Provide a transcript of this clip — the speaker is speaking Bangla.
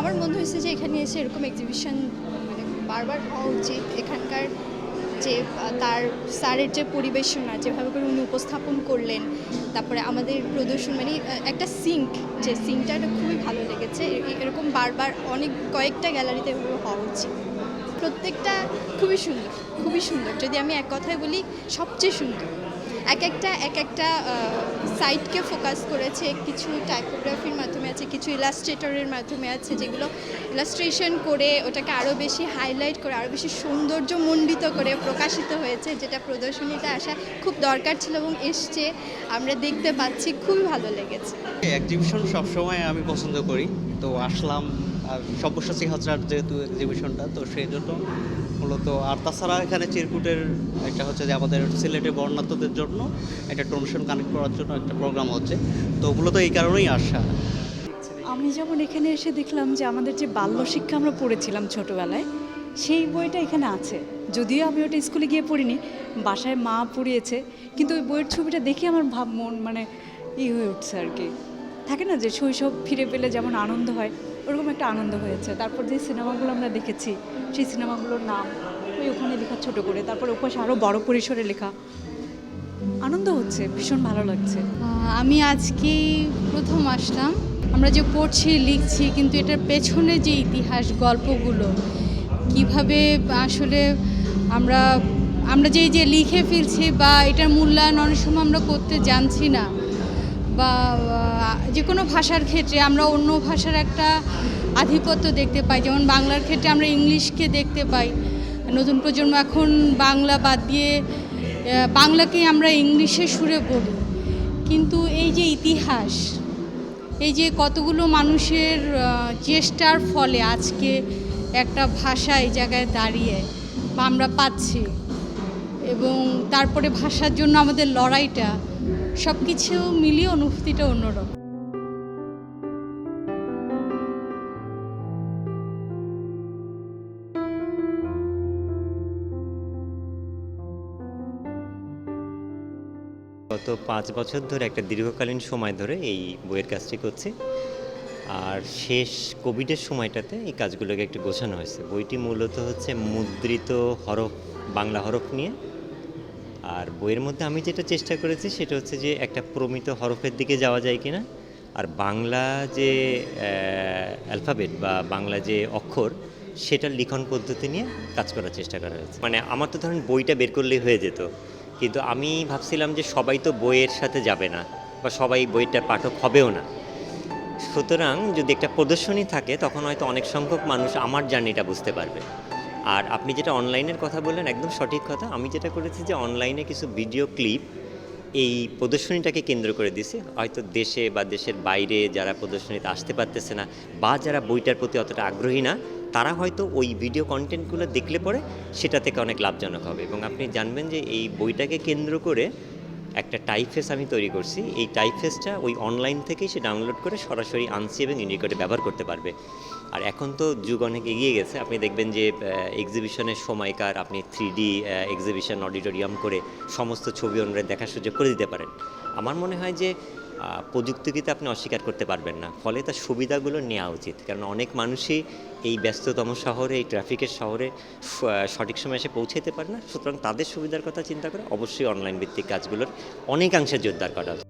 আমার মনে হয়েছে যে এখানে এসে এরকম এক্সিবিশন মানে বারবার হওয়া উচিত। এখানকার যে তার স্যারের যে পরিবেশনা, যেভাবে করে উনি উপস্থাপন করলেন, তারপরে আমাদের প্রদর্শন মানে একটা সিঙ্ক, যে সিঙ্কটা খুবই ভালো লেগেছে। এরকম বারবার অনেক কয়েকটা গ্যালারিতে এভাবে হওয়া উচিত। প্রত্যেকটা খুবই সুন্দর খুবই সুন্দর। যদি আমি এক কথায় বলি, সবচেয়ে সুন্দর। এক একটা এক একটা সাইটকে ফোকাস করেছে, কিছু টাইপোগ্রাফির মাধ্যমে আছে, কিছু ইলাস্ট্রেটরের মাধ্যমে আছে, যেগুলো ইলাস্ট্রেশন করে ওটাকে আরও বেশি হাইলাইট করে আরও বেশি সৌন্দর্য মণ্ডিত করে প্রকাশিত হয়েছে, যেটা প্রদর্শনীতে আসা খুব দরকার ছিল এবং এসছে। আমরা দেখতে পাচ্ছি খুবই ভালো লেগেছে। এক্সিবিশন সবসময় আমি পছন্দ করি। তো আসলাম সব্যসাচী হাজরার যেহেতু এক্সিবিশনটা তো সেই জন্য মূলত, আর তাছাড়া এখানে চিরকুটের একটা হচ্ছে যে আমাদের সিলেটে বর্ণাত্মদের জন্য একটা টোনেশন কানেক্ট করার জন্য একটা প্রোগ্রাম হচ্ছে। তো মূলত এই কারণেই আসা। আমি যেমন এখানে এসে দেখলাম যে আমাদের যে বাল্য শিক্ষা আমরা পড়েছিলাম ছোটোবেলায়, সেই বইটা এখানে আছে। যদিও আমি ওটা স্কুলে গিয়ে পড়িনি, বাসায় মা পড়িয়েছে, কিন্তু ওই বইয়ের ছবিটা দেখে আমার ভাব মন মানে ই হয়ে উঠছে আর কি। থাকে না যে শৈশব ফিরে পেলে যেমন আনন্দ হয়, ওরকম একটা আনন্দ হয়েছে। তারপর যে সিনেমাগুলো আমরা দেখেছি, সেই সিনেমাগুলোর নাম ওই ওখানে লেখা ছোট করে, তারপর ওপাশে আরও বড় পরিসরে লেখা। আনন্দ হচ্ছে, ভীষণ ভালো লাগছে। আমি আজকেই প্রথম আসলাম। আমরা যে পড়ছি, লিখছি, কিন্তু এটার পেছনে যে ইতিহাস, গল্পগুলো, কীভাবে আসলে আমরা আমরা যে যে লিখে ফেলছি বা এটার মূল্যায়ন অনেক সময় আমরা করতে জানছি না বা যে কোনো ভাষার ক্ষেত্রে আমরা অন্য ভাষার একটা আধিপত্য দেখতে পাই। যেমন বাংলার ক্ষেত্রে আমরা ইংলিশকে দেখতে পাই। নতুন প্রজন্ম এখন বাংলা বাদ দিয়ে বাংলাকেই আমরা ইংলিশে সুরে বলি। কিন্তু এই যে ইতিহাস, এই যে কতগুলো মানুষের চেষ্টার ফলে আজকে একটা ভাষা এই জায়গায় দাঁড়িয়ে বা আমরা পাচ্ছি এবং তারপরে ভাষার জন্য আমাদের লড়াইটা সব কিছু মিলিয়ে অনুভূতিটা অন্যরকম। গত পাঁচ বছর ধরে একটা দীর্ঘকালীন সময় ধরে এই বইয়ের কাজটি করছি। আর শেষ কোভিডের সময়টাতে এই কাজগুলোকে একটু গোছানো হয়েছে। বইটি মূলত হচ্ছে মুদ্রিত হরফ, বাংলা হরফ নিয়ে। আর বইয়ের মধ্যে আমি যেটা চেষ্টা করেছি সেটা হচ্ছে যে একটা প্রমিত হরফের দিকে যাওয়া যায় কিনা। আর বাংলা যে অ্যালফাবেট বা বাংলা যে অক্ষর সেটা লিখন পদ্ধতি নিয়ে কাজ করার চেষ্টা করা হয়েছে। মানে আমার তো ধরেন বইটা বের করলেই হয়ে যেত। কিন্তু আমি ভাবছিলাম যে সবাই তো বইয়ের সাথে যাবে না বা সবাই বইটার পাঠক হবেও না। সুতরাং যদি একটা প্রদর্শনী থাকে, তখন হয়তো অনেক সংখ্যক মানুষ আমার জার্নিটা বুঝতে পারবে। আর আপনি যেটা অনলাইনের কথা বললেন, একদম সঠিক কথা। আমি যেটা করেছি যে অনলাইনে কিছু ভিডিও ক্লিপ এই প্রদর্শনীটাকে কেন্দ্র করে দিছে হয়তো দেশে বা দেশের বাইরে যারা প্রদর্শনীতে আসতে পারতেছে না বা যারা বইটার প্রতি অতটা আগ্রহী না তারা হয়তো ওই ভিডিও কন্টেন্টগুলো দেখলে পরে সেটা থেকে অনেক লাভজনক হবে। এবং আপনি জানবেন যে এই বইটাকে কেন্দ্র করে একটা টাইপফেস আমি তৈরি করছি। এই টাইপফেসটা ওই অনলাইন থেকেই সে ডাউনলোড করে সরাসরি আনসি এবং ইউনিকোডে ব্যবহার করতে পারবে। আর এখন তো যুগ অনেক এগিয়ে গেছে। আপনি দেখবেন যে এক্সিবিশনের সময়কার আপনি থ্রি ডি এক্সিবিশন অডিটোরিয়াম করে সমস্ত ছবি অনুরাগ দেখার সুযোগ করে দিতে পারেন। আমার মনে হয় যে প্রযুক্তিকে আপনি অস্বীকার করতে পারবেন না। ফলে তার সুবিধাগুলো নেওয়া উচিত। কারণ অনেক মানুষই এই ব্যস্ততম শহরে, এই ট্রাফিকের শহরে সঠিক সময় এসে পৌঁছাতে পারে না। সুতরাং তাদের সুবিধার কথা চিন্তা করে অবশ্যই অনলাইন ভিত্তিক কাজগুলোর অনেকাংশে জোরদার করা উচিত।